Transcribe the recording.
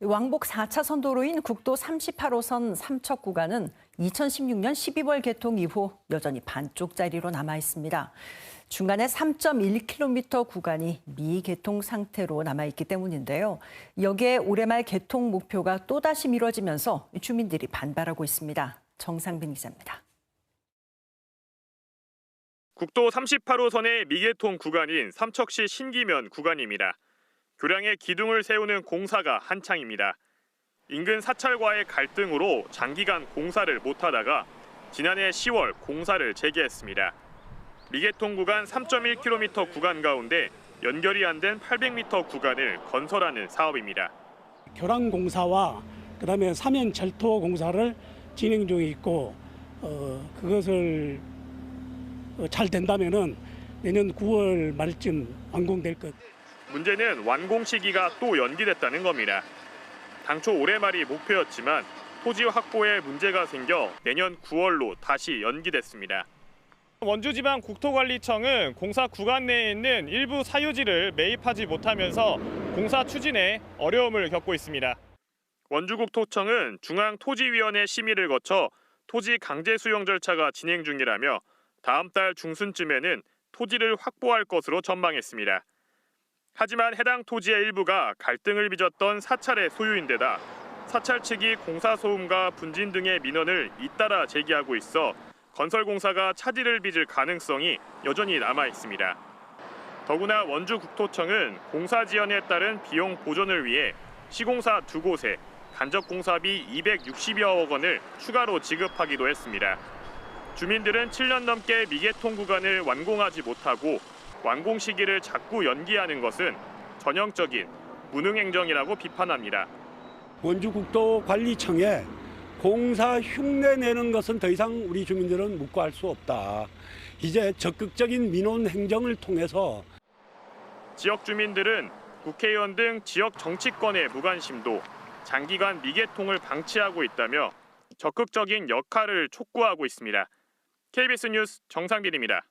왕복 4차 선 도로인 국도 38호선 삼척 구간은 2016년 12월 개통 이후 여전히 반쪽짜리로 남아 있습니다. 중간에 3.1km 구간이 미개통 상태로 남아 있기 때문인데요. 여기에 올해 말 개통 목표가 또다시 미뤄지면서 주민들이 반발하고 있습니다. 정상빈 기자입니다. 국도 38호선의 미개통 구간인 삼척시 신기면 구간입니다. 교량에 기둥을 세우는 공사가 한창입니다. 인근 사찰과의 갈등으로 장기간 공사를 못하다가 지난해 10월 공사를 재개했습니다. 미개통 구간 3.1km 구간 가운데 연결이 안 된 800m 구간을 건설하는 사업입니다. 교량 공사와 그다음에 사면 절토 공사를 진행 중에 있고 어, 그것을 어, 잘 된다면은 내년 9월 말쯤 완공될 것. 문제는 완공 시기가 또 연기됐다는 겁니다. 당초 올해 말이 목표였지만 토지 확보에 문제가 생겨 내년 9월로 다시 연기됐습니다. 원주지방 국토관리청은 공사 구간 내에 있는 일부 사유지를 매입하지 못하면서 공사 추진에 어려움을 겪고 있습니다. 원주국토청은 중앙토지위원회 심의를 거쳐 토지 강제 수용 절차가 진행 중이라며 다음 달 중순쯤에는 토지를 확보할 것으로 전망했습니다. 하지만 해당 토지의 일부가 갈등을 빚었던 사찰의 소유인데다 사찰 측이 공사 소음과 분진 등의 민원을 잇따라 제기하고 있어 건설 공사가 차질을 빚을 가능성이 여전히 남아 있습니다. 더구나 원주국토청은 공사 지연에 따른 비용 보전을 위해 시공사 두 곳에 간접 공사비 260여억 원을 추가로 지급하기도 했습니다. 주민들은 7년 넘게 미개통 구간을 완공하지 못하고 완공 시기를 자꾸 연기하는 것은 전형적인 무능 행정이라고 비판합니다. 원주국도관리청에 공사 흉내 내는 것은 더 이상 우리 주민들은 묵고할 수 없다. 이제 적극적인 민원 행정을 통해서 지역 주민들은 국회의원 등 지역 정치권의 무관심도 장기간 미개통을 방치하고 있다며 적극적인 역할을 촉구하고 있습니다. KBS 뉴스 정상빈입니다.